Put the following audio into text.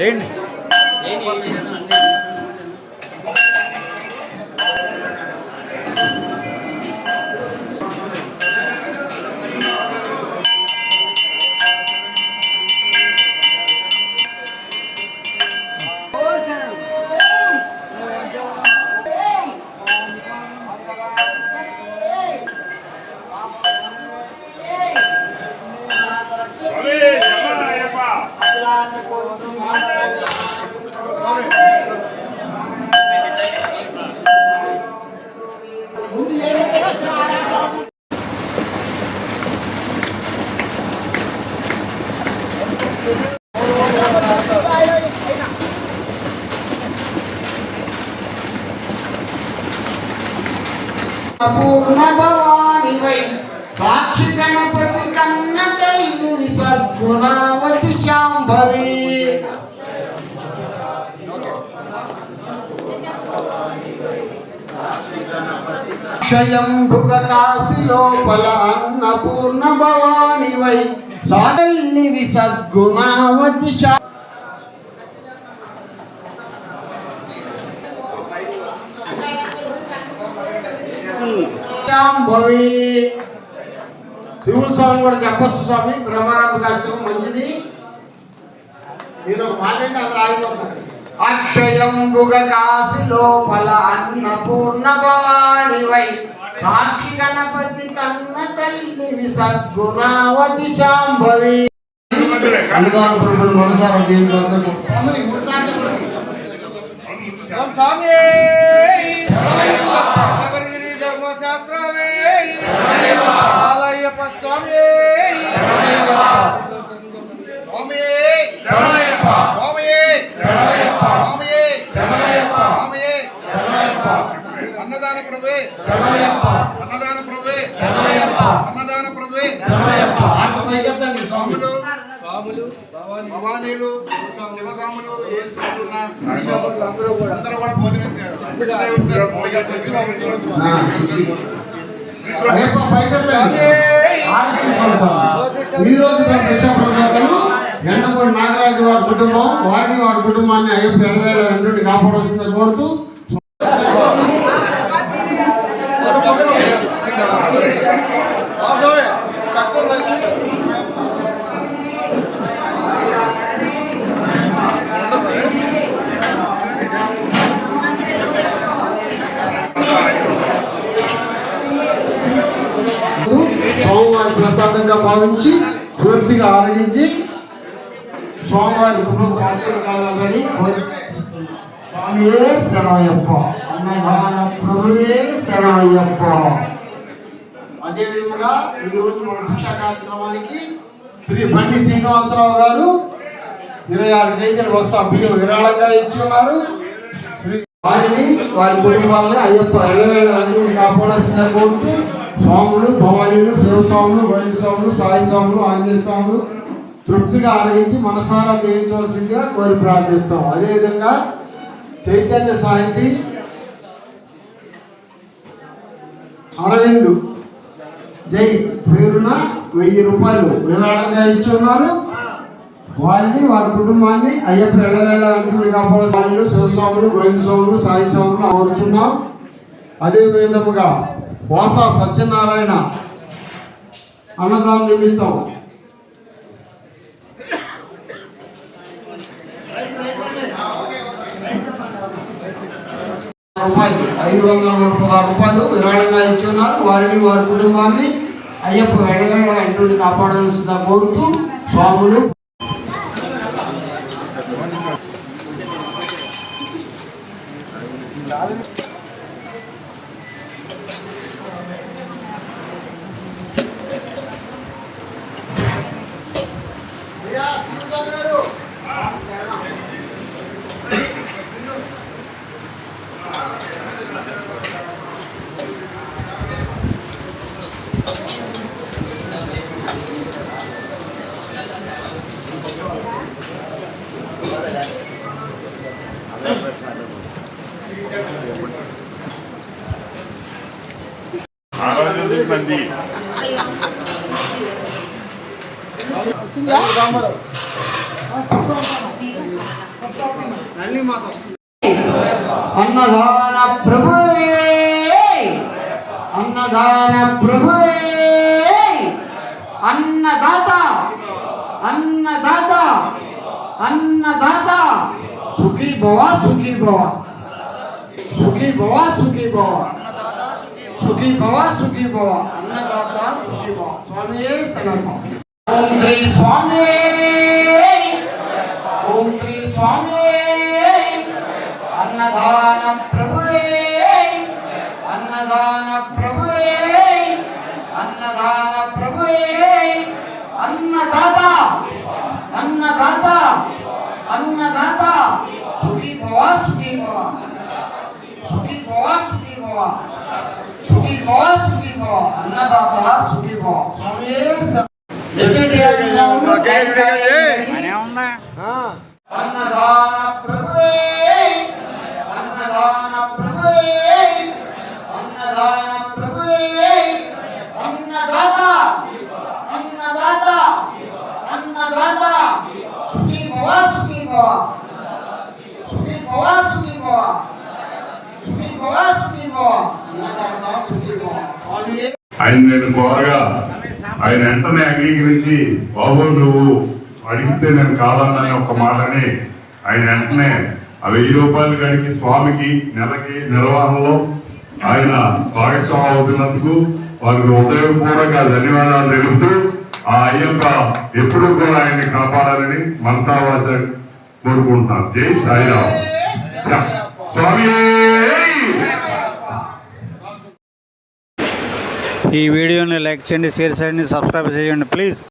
And పూర్ణ భవానివై సాక్షి గణపతి కన్న తల్లి సద్గుణావతి శాంభవి క్షయంభుగ కాశి లోపల అన్నపూర్ణ భవానివై సాటల్లి సద్గుణావతి శా శాంభవి శివుల స్వామి కూడా చెప్పొచ్చు స్వామి. బ్రహ్మానంద కార్యక్రమం మంచిది. నేను ఒక మాట అంటే అందరూ ఆగిపోతారు అక్షయంబుగ కాశి లోపల అన్నపూర్ణ భవాని వై. సాక్షి గణపతి కన్న తల్లి సద్గుణావతి శాంభవి. ప్రభులు మనసారా దీంట్లో స్వామి. అన్నదాన ప్రభువే అన్నదాన ప్రభువే అన్నదాన ప్రభువే ఆత్మ పైకెత్తండి స్వామి. స్వాములు. స్వాములు భవాని. భవానీలు శివస్వాములు. ఏం స్వాములున్నా. స్వాములు అందరూ కూడా. భోజనం. ఈ రోజు ఎండమూడి నాగరాజు వారి కుటుంబం వారిని వారి కుటుంబాన్ని అయ్యప్ప ఎడవేళ నుండి కాపాడవలసిందని కోరుతూ స్వామివారి ప్రసాదంగా భావించి పూర్తిగా ఆరగించి స్వామివారి కుటుంబ పాత్రలు కావాలని స్వామియే శరణయ్యప్ప అన్నదాన ప్రభుయే శరణయ్యప్ప అదేవిధంగా ఈరోజు మన భిక్షా కార్యక్రమానికి శ్రీ బండి శ్రీనివాసరావు గారు ఇరవై ఆరు కేజీల వస్తా బియ్యం విరాళంగా ఇచ్చి ఉన్నారు. శ్రీ వారిని వారి కుటుంబాలని అయ్యప్ప ఎల్లవేళ అన్నింటి కాపాడాల్సిందని కోరుతూ స్వాములు భవానీలు శివస్వాములు వైద్యస్వాములు సాయి స్వాములు ఆంజనేయ స్వాములు తృప్తిగా ఆరగించి మనసారా దేవించవలసిందిగా కోరి ప్రార్థిస్తాం. అదేవిధంగా చైతన్య సాహితీ అరవింద్ జై పేరున వెయ్యి రూపాయలు విరాళంగా ఇచ్చి ఉన్నారు. వారిని వారి కుటుంబాన్ని అయ్యప్ప ఎళ్ళవేళ అంటుడు కాపాడు. శివస్వాములు గోవింద స్వాములు సాయి స్వాములు కోరుతున్నాం. అదే విధముగా బోస సత్యనారాయణ అన్నదాన నిమిత్తం. రూపాయలు ఐదు వందల ముప్పై రూపాయలు విరాళంగా ఇచ్చి ఉన్నారు వారిని వారి కుటుంబాన్ని అయ్యప్ప వెడగడగా ఇంటి కాపాడవలసిందిగా కోరుతూ స్వాములు. ఆరోగ్యం మంది అన్నదాన ప్రభువే అన్నదాన ప్రభువే అన్నదాత. అన్నదాత అన్నదాత సుఖీ భవ సుఖీ భవ సుఖీ భవ సుఖీ భవ సుఖీ భవ సుఖీ భవ అన్నదాత సుఖీ భవ స్వామి శరణం ఓం శ్రీ స్వామి ఓం శ్రీ స్వామి అన్నదాన ప్రభువే అన్నదాన ప్రభువే అన్నదాన ప్రభువే అన్నదాత అన్నదాత అన్నదాత సుఖీ భవ సుఖీ భవ సుఖీ భవ సుఖీ భవ సుఖీ భవ సుఖీ భవ అన్నదాత సుఖీ భవ స్వామి ఏముందా అన్నదాన ప్రభువే ఆయన నేను కోరగా ఆయన వెంటనే అంగీకరించి బాబు నువ్వు అడిగితే నేను కాదన్నని ఒక మాటని ఆయన వెంటనే ఆ వెయ్యి రూపాయలు కడిగి స్వామికి నెలకి నిర్వహణలో ఆయన భాగస్వామి అవుతున్నందుకు వారికి హృదయపూర్వక ధన్యవాదాలు తెలుపుతూ ఆ అయ్యప్ప ఎప్పుడు కూడా ఆయన్ని కాపాడాలని మనసావాచ కోరుకుంటున్నాను. జై సాయిరామ్. స్వామి! ఈ వీడియోని లైక్ చేయండి షేర్ చేయండి సబ్స్క్రైబ్ చేయండి ప్లీజ్.